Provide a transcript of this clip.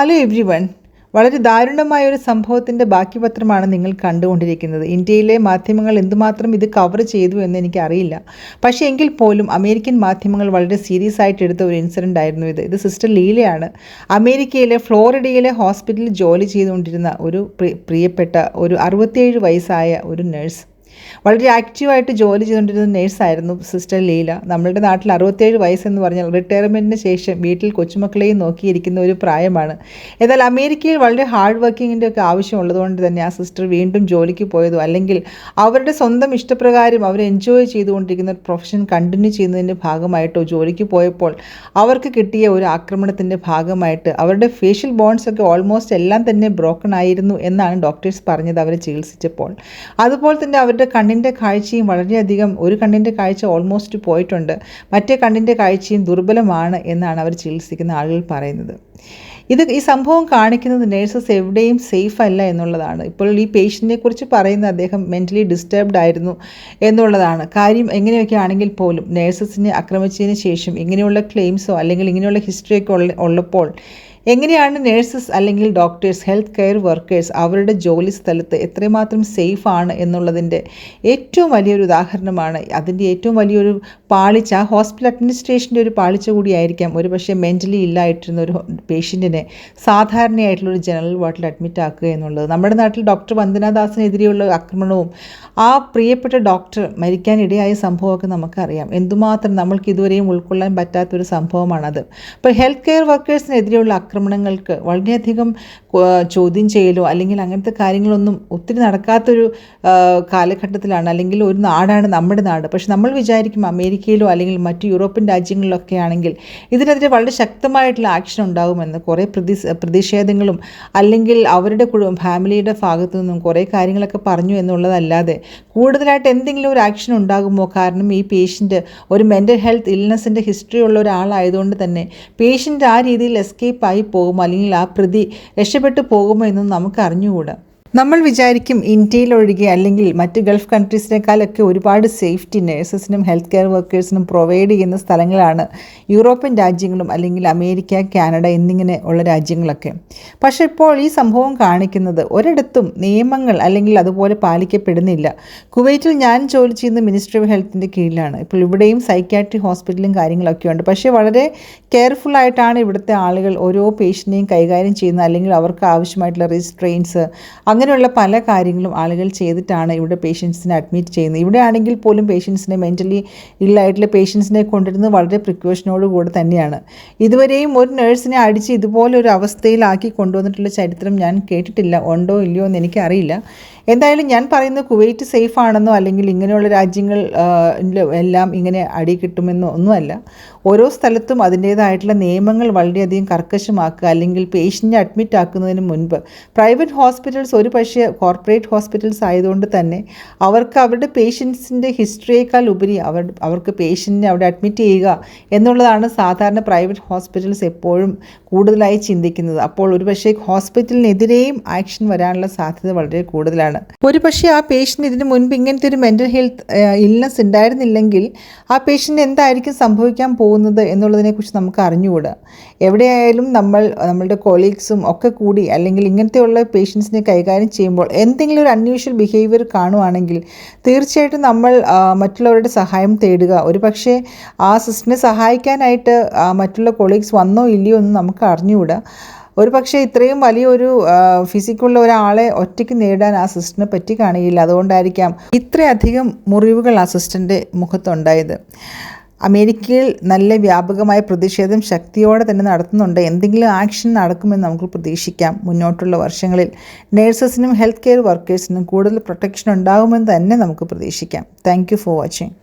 Hello every one വളരെ ദാരുണമായ ഒരു സംഭവത്തിന്റെ ബാക്കി പത്രമാണ് നിങ്ങൾ കണ്ടുകൊണ്ടിരിക്കുന്നത്. ഇന്ത്യയിലെ മാധ്യമങ്ങൾ എന്തുമാത്രം ഇത് കവർ ചെയ്തു എന്ന് എനിക്കറിയില്ല. പക്ഷേ എങ്കിൽ പോലും അമേരിക്കൻ മാധ്യമങ്ങൾ വളരെ സീരിയസ് ആയിട്ട് എടുത്ത ഒരു ഇൻസിഡന്റ് ആയിരുന്നു ഇത്. ഇത് സിസ്റ്റർ ലീലയാണ്. അമേരിക്കയിലെ ഫ്ലോറിഡയിലെ ഹോസ്പിറ്റലിൽ ജോലി ചെയ്തുകൊണ്ടിരുന്ന ഒരു പ്രിയപ്പെട്ട ഒരു അറുപത്തിയേഴ് വയസ്സായ ഒരു നഴ്സ് വളരെ ആക്റ്റീവായിട്ട് ജോലി ചെയ്തുകൊണ്ടിരുന്ന നേഴ്സായിരുന്നു സിസ്റ്റർ ലീല. നമ്മളുടെ നാട്ടിൽ അറുപത്തേഴ് വയസ്സെന്ന് പറഞ്ഞാൽ റിട്ടയർമെന്റിന് ശേഷം വീട്ടിൽ കൊച്ചുമക്കളെയും നോക്കിയിരിക്കുന്ന ഒരു പ്രായമാണ്. എന്നാൽ അമേരിക്കയിൽ വളരെ ഹാർഡ് വർക്കിങ്ങിന്റെ ഒക്കെ ആവശ്യമുള്ളതുകൊണ്ട് തന്നെ ആ സിസ്റ്റർ വീണ്ടും ജോലിക്ക് പോയതോ അല്ലെങ്കിൽ അവരുടെ സ്വന്തം ഇഷ്ടപ്രകാരം അവർ എൻജോയ് ചെയ്തുകൊണ്ടിരിക്കുന്ന ഒരു പ്രൊഫഷൻ കണ്ടിന്യൂ ചെയ്യുന്നതിന്റെ ഭാഗമായിട്ടോ ജോലിക്ക് പോയപ്പോൾ അവർക്ക് കിട്ടിയ ഒരു ആക്രമണത്തിന്റെ ഭാഗമായിട്ട് അവരുടെ ഫേഷ്യൽ ബോൺസ് ഒക്കെ ഓൾമോസ്റ്റ് എല്ലാം തന്നെ ബ്രോക്കൺ ആയിരുന്നു എന്നാണ് ഡോക്ടേഴ്സ് പറഞ്ഞത് അവരെ ചികിത്സിച്ചപ്പോൾ. അതുപോലെ തന്നെ അവരുടെ കണ്ണിന്റെ കാഴ്ചയും വളരെയധികം ഒരു കണ്ണിന്റെ കാഴ്ച ഓൾമോസ്റ്റ് പോയിട്ടുണ്ട്. മറ്റേ കണ്ണിന്റെ കാഴ്ചയും ദുർബലമാണ് എന്നാണ് അവർ ചികിത്സിക്കുന്ന ആളുകൾ പറയുന്നത്. ഇത് ഈ സംഭവം കാണിക്കുന്നത് നേഴ്സസ് എവിടെയും സേഫ് അല്ല എന്നുള്ളതാണ്. ഇപ്പോൾ ഈ പേഷ്യന്റിനെ കുറിച്ച് പറയുന്ന അദ്ദേഹം മെന്റലി ഡിസ്റ്റർബ്ഡ് ആയിരുന്നു എന്നുള്ളതാണ്. കാര്യം എങ്ങനെയൊക്കെ ആണെങ്കിൽ പോലും നേഴ്സസിനെ ആക്രമിച്ചതിന് ശേഷം ഇങ്ങനെയുള്ള ക്ലെയിംസോ അല്ലെങ്കിൽ ഇങ്ങനെയുള്ള ഹിസ്റ്ററിയൊക്കെ ഉള്ള ഉള്ളപ്പോൾ എങ്ങനെയാണ് നേഴ്സസ് അല്ലെങ്കിൽ ഡോക്ടേഴ്സ് ഹെൽത്ത് കെയർ വർക്കേഴ്സ് അവരുടെ ജോലി സ്ഥലത്ത് എത്രമാത്രം സേഫ് ആണ് എന്നുള്ളതിന്റെ ഏറ്റവും വലിയൊരു ഉദാഹരണമാണ്. അതിന്റെ ഏറ്റവും വലിയൊരു പാളിച്ച ഹോസ്പിറ്റൽ അഡ്മിനിസ്ട്രേഷന്റെ ഒരു പാളിച്ച കൂടിയായിരിക്കാം. ഒരു പക്ഷേ മെന്റലി ഇല്ലായിട്ടിരുന്ന ഒരു പേഷ്യന്റിനെ സാധാരണയായിട്ടുള്ളൊരു ജനറൽ വാർഡിൽ അഡ്മിറ്റ് ആക്കുക എന്നുള്ളത്. നമ്മുടെ നാട്ടിൽ ഡോക്ടർ വന്ദനാദാസിനെതിരെയുള്ള ആക്രമണവും ആ പ്രിയപ്പെട്ട ഡോക്ടർ മരിക്കാനിടയായ സംഭവമൊക്കെ നമുക്കറിയാം. എന്തുമാത്രം നമ്മൾക്ക് ഇതുവരെയും ഉൾക്കൊള്ളാൻ പറ്റാത്തൊരു സംഭവമാണത്. അപ്പോൾ ഹെൽത്ത് കെയർ വർക്കേഴ്സിനെതിരെയുള്ള ആക്രമണങ്ങൾക്ക് വളരെയധികം ചോദ്യം ചെയ്യലോ അല്ലെങ്കിൽ അങ്ങനത്തെ കാര്യങ്ങളൊന്നും ഒത്തിരി നടക്കാത്തൊരു കാലഘട്ടത്തിലാണ് അല്ലെങ്കിൽ ഒരു നാടാണ് നമ്മുടെ നാട്. പക്ഷെ നമ്മൾ വിചാരിക്കും അമേരിക്കയിലോ അല്ലെങ്കിൽ മറ്റു യൂറോപ്യൻ രാജ്യങ്ങളിലൊക്കെ ആണെങ്കിൽ ഇതിനെതിരെ വളരെ ശക്തമായിട്ടുള്ള ആക്ഷൻ ഉണ്ടാകുമെന്ന് കുറേ പ്രതി പ്രതിഷേധങ്ങളും അല്ലെങ്കിൽ അവരുടെ ഫാമിലിയുടെ ഭാഗത്തു നിന്നും കുറേ കാര്യങ്ങളൊക്കെ പറഞ്ഞു എന്നുള്ളതല്ലാതെ കൂടുതലായിട്ട് എന്തെങ്കിലും ഒരു ആക്ഷൻ ഉണ്ടാകുമോ? കാരണം ഈ പേഷ്യന്റ് ഒരു മെന്റൽ ഹെൽത്ത് ഇൽനെസ്സിന്റെ ഹിസ്റ്ററി ഉള്ള ഒരാളായതുകൊണ്ട് തന്നെ പേഷ്യന്റ് ആ രീതിയിൽ എസ്കേപ്പ് ആയി പോകുമോ അല്ലെങ്കിൽ ആ പ്രതി രക്ഷപ്പെട്ടു പോകുമോ എന്നും നമുക്ക് അറിഞ്ഞുകൂടാ. നമ്മൾ വിചാരിക്കും ഇന്ത്യയിലൊഴികെ അല്ലെങ്കിൽ മറ്റ് ഗൾഫ് കൺട്രീസിനേക്കാളൊക്കെ ഒരുപാട് സേഫ്റ്റി നഴ്സസിനും ഹെൽത്ത് കെയർ വർക്കേഴ്സിനും പ്രൊവൈഡ് ചെയ്യുന്ന സ്ഥലങ്ങളാണ് യൂറോപ്യൻ രാജ്യങ്ങളും അല്ലെങ്കിൽ അമേരിക്ക കാനഡ എന്നിങ്ങനെ ഉള്ള രാജ്യങ്ങളൊക്കെ. പക്ഷേ ഇപ്പോൾ ഈ സംഭവം കാണിക്കുന്നത് ഒരിടത്തും നിയമങ്ങൾ അല്ലെങ്കിൽ അതുപോലെ പാലിക്കപ്പെടുന്നില്ല. കുവൈറ്റിൽ ഞാൻ ജോലി ചെയ്യുന്ന മിനിസ്ട്രി ഓഫ് ഹെൽത്തിന്റെ കീഴിലാണ്. ഇപ്പോൾ ഇവിടെയും സൈക്കാട്രി ഹോസ്പിറ്റലും കാര്യങ്ങളൊക്കെ ഉണ്ട്. പക്ഷേ വളരെ കെയർഫുള്ളായിട്ടാണ് ഇവിടുത്തെ ആളുകൾ ഓരോ പേഷ്യന്റിനെയും കൈകാര്യം ചെയ്യുന്നത്. അല്ലെങ്കിൽ അവർക്ക് ആവശ്യമായിട്ടുള്ള റിസ്ട്രെയിൻസ് അങ്ങനെ അങ്ങനെയുള്ള പല കാര്യങ്ങളും ആളുകൾ ചെയ്തിട്ടാണ് ഇവിടെ പേഷ്യൻസിനെ അഡ്മിറ്റ് ചെയ്യുന്നത്. ഇവിടെ ആണെങ്കിൽ പോലും പേഷ്യൻസിനെ മെന്റലി ഇല്ലായിട്ടുള്ള പേഷ്യൻസിനെ കൊണ്ടിരുന്നത് വളരെ പ്രിക്കോഷനോട് കൂടെ തന്നെയാണ്. ഇതുവരെയും ഒരു നേഴ്സിനെ അടിച്ച് ഇതുപോലൊരു അവസ്ഥയിലാക്കി കൊണ്ടുവന്നിട്ടുള്ള ചരിത്രം ഞാൻ കേട്ടിട്ടില്ല. ഉണ്ടോ ഇല്ലയോ എന്ന് എനിക്കറിയില്ല. എന്തായാലും ഞാൻ പറയുന്നത് കുവൈറ്റ് സേഫ് ആണെന്നോ അല്ലെങ്കിൽ ഇങ്ങനെയുള്ള രാജ്യങ്ങൾ എല്ലാം ഇങ്ങനെ അടി കിട്ടുമെന്നോ ഒന്നുമല്ല. ഓരോ സ്ഥലത്തും അതിന്റേതായിട്ടുള്ള നിയമങ്ങൾ വളരെയധികം കർക്കശമാക്കുക അല്ലെങ്കിൽ പേഷ്യന്റിനെ അഡ്മിറ്റ് ആക്കുന്നതിന് മുൻപ് പ്രൈവറ്റ് ഹോസ്പിറ്റൽസ് ഒരു പക്ഷേ കോർപ്പറേറ്റ് ഹോസ്പിറ്റൽസ് ആയതുകൊണ്ട് തന്നെ അവർക്ക് അവരുടെ പേഷ്യൻസിന്റെ ഹിസ്റ്ററിയേക്കാൾ ഉപരി അവർ അവർക്ക് പേഷ്യന്റിനെ അവിടെ അഡ്മിറ്റ് ചെയ്യുക എന്നുള്ളതാണ് സാധാരണ പ്രൈവറ്റ് ഹോസ്പിറ്റൽസ് എപ്പോഴും കൂടുതലായി ചിന്തിക്കുന്നത്. അപ്പോൾ ഒരു പക്ഷേ ഹോസ്പിറ്റലിനെതിരെയും ആക്ഷൻ വരാനുള്ള സാധ്യത വളരെ കൂടുതലാണ്. ഒരു പക്ഷേ ആ പേഷ്യന്റ് ഇതിനു മുൻപ് ഇങ്ങനത്തെ ഒരു മെന്റൽ ഹെൽത്ത് ഇൽനെസ് ഉണ്ടായിരുന്നില്ലെങ്കിൽ ആ പേഷ്യന്റ് എന്തായിരിക്കും സംഭവിക്കാൻ പോകുന്നത് എന്നുള്ളതിനെക്കുറിച്ച് നമുക്ക് അറിഞ്ഞുകൂടാ. എവിടെയായാലും നമ്മൾ നമ്മളുടെ കൊളീഗ്സും ഒക്കെ കൂടി അല്ലെങ്കിൽ ഇങ്ങനത്തെയുള്ള പേഷ്യൻസിനെ കൈകാര്യം ചെയ്യുമ്പോൾ എന്തെങ്കിലും ഒരു അൺയൂഷ്വൽ ബിഹേവിയർ കാണുവാണെങ്കിൽ തീർച്ചയായിട്ടും നമ്മൾ മറ്റുള്ളവരുടെ സഹായം തേടുക. ഒരു പക്ഷേ ആ സിസ്റ്ററിനെ സഹായിക്കാനായിട്ട് മറ്റുള്ള കൊളീഗ്സ് വന്നോ ഇല്ലയോ എന്ന് നമുക്ക് അറിഞ്ഞുകൂടാ. ഒരു പക്ഷേ ഇത്രയും വലിയൊരു ഫിസിക്കുള്ള ഒരാളെ ഒറ്റയ്ക്ക് നേടാൻ ആ സിസ്റ്ററിനെ പറ്റി കാണിയില്ല. അതുകൊണ്ടായിരിക്കാം ഇത്രയധികം മുറിവുകൾ ആ മുഖത്തുണ്ടായത്. അമേരിക്കയിൽ നല്ല വ്യാപകമായ പ്രതിഷേധം ശക്തിയോടെ തന്നെ നടത്തുന്നുണ്ട്. എന്തെങ്കിലും ആക്ഷൻ നടക്കുമെന്ന് നമുക്ക് പ്രതീക്ഷിക്കാം. മുന്നോട്ടുള്ള വർഷങ്ങളിൽ നേഴ്സസിനും ഹെൽത്ത് കെയർ വർക്കേഴ്സിനും കൂടുതൽ പ്രൊട്ടക്ഷൻ ഉണ്ടാകുമെന്ന് തന്നെ നമുക്ക് പ്രതീക്ഷിക്കാം. Thank for watching